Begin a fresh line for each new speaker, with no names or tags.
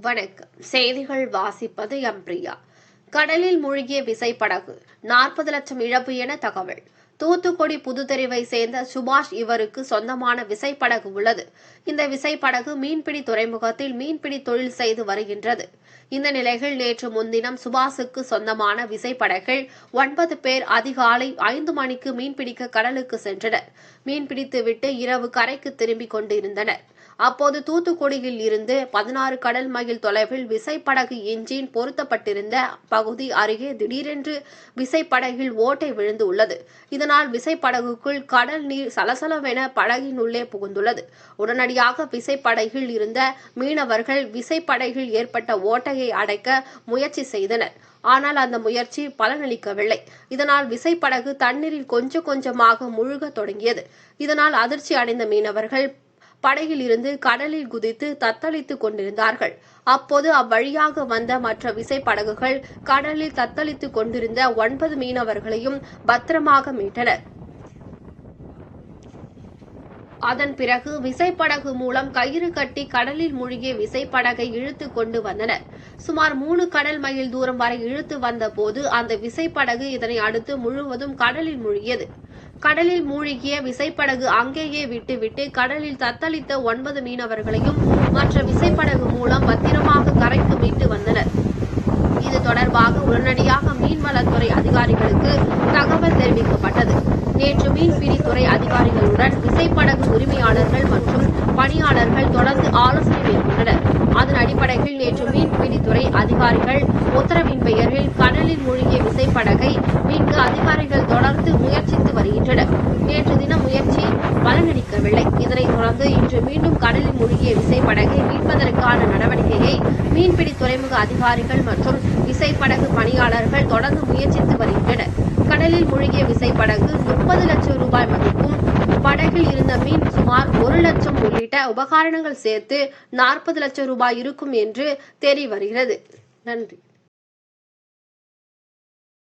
வணக்கம். செய்திகள் வாசிப்பது எம் பிரியா. கடலில் மூழ்கிய விசைப்படகு நாற்பது லட்சம் இழப்பு என தகவல். தூத்துக்குடி புதுத்தெருவை சேர்ந்த சுபாஷ் இவருக்கு சொந்தமான விசைப்படகு உள்ளது. இந்த விசைப்படகு மீன்பிடி துறைமுகத்தில் மீன்பிடி தொழில் செய்து வருகின்றது. இந்த நிலையில் நேற்று முன்தினம் சுபாஷுக்கு சொந்தமான விசைப்படகில் ஒன்பது பேர் அதிகாலை ஐந்து மணிக்கு மீன்பிடிக்க கடலுக்கு சென்றனர். மீன்பிடித்துவிட்டு இரவு கரைக்கு திரும்பிக் கொண்டிருந்தனர். அப்போது தூத்துக்குடியில் இருந்து பதினாறு கடல் மைல் தொலைவில் விசைப்படகு என்ஜின் பொருத்தப்பட்டிருந்த பகுதி அருகே திடீரென்று விசைப்படகில் ஓட்டை விழுந்து உள்ளது இதனால் விசைப்படகுக்குள் கடல் நீர் சலசலவென படகின் உள்ளே புகுந்துள்ளது. உடனடியாக விசைப்படகில் இருந்த மீனவர்கள் விசைப்படகில் ஏற்பட்ட ஓட்டையை அடைக்க முயற்சி செய்தனர். ஆனால் அந்த முயற்சி பலனளிக்கவில்லை. இதனால் விசைப்படகு தண்ணீரில் கொஞ்சம் கொஞ்சமாக முழுக தொடங்கியது. இதனால் அதிர்ச்சி அடைந்த மீனவர்கள் படகில் இருந்து கடலில் குதித்து தத்தளித்துக் கொண்டிருந்தார்கள். அப்போது அவ்வழியாக வந்த மற்ற விசைப்படகுகள் கடலில் தத்தளித்துக் கொண்டிருந்த ஒன்பது மீனவர்களையும் பத்திரமாக மீட்டனர். அதன் பிறகு விசைப்படகு மூலம் கயிறு கட்டி கடலில் மூழ்கிய விசைப்படகை இழுத்து கொண்டு வந்தனர். சுமார் மூணு கடல் மைல் தூரம் வரை இழுத்து வந்த போது அந்த விசைப்படகு இதனை அடுத்து முழுவதும் கடலில் மூழ்கியது. கடலில் மூழ்கிய விசைப்படகு அங்கேயே விட்டுவிட்டு கடலில் தத்தளித்த ஒன்பது மீனவர்களையும் மற்ற விசைப்படகு மூலம் பத்திரமாக கரைக்கு மீட்டு வந்தனர். இது தொடர்பாக உடனடியாக மீன்வளத்துறை அதிகாரிகளுக்கு தகவல் தெரிவிக்கப்பட்டது. நேற்று மீன்பிடித்துறை அதிகாரிகளுடன் விசைப்படகு உரிமையாளர்கள் மற்றும் பணியாளர்கள் தொடர்ந்து ஆலோசனை மேற்கொண்டனர். அதன் அடிப்படையில் நேற்று மீன்பிடித்துறை அதிகாரிகள் உத்தரவின் பெயரில் கடலில் மூழ்கிய விசைப்படகை மீட்க அதிகாரிகள் தொடர்ந்து முயற்சித்து வருகின்றனர் நேற்று தினம் முயற்சி பலனளிக்கவில்லை இதனைத் இன்று மீண்டும் கடலில் மூழ்கிய விசைப்படகை மீட்பதற்கான நடவடிக்கையை மீன்பிடி துறைமுக அதிகாரிகள் மற்றும் விசைப்படகு பணியாளர்கள் தொடர்ந்து முயற்சித்து வருகின்றனர். கடலில் மூழ்கிய விசைப்படகு முப்பது லட்சம் ரூபாய் மதிப்பும் படகில் இருந்த மீன் சுமார் ஒரு லட்சம் உள்ளிட்ட உபகரணங்கள் சேர்த்து நாற்பது லட்சம் ரூபாய் இருக்கும் என்று தெரிய வருகிறது. நன்றி.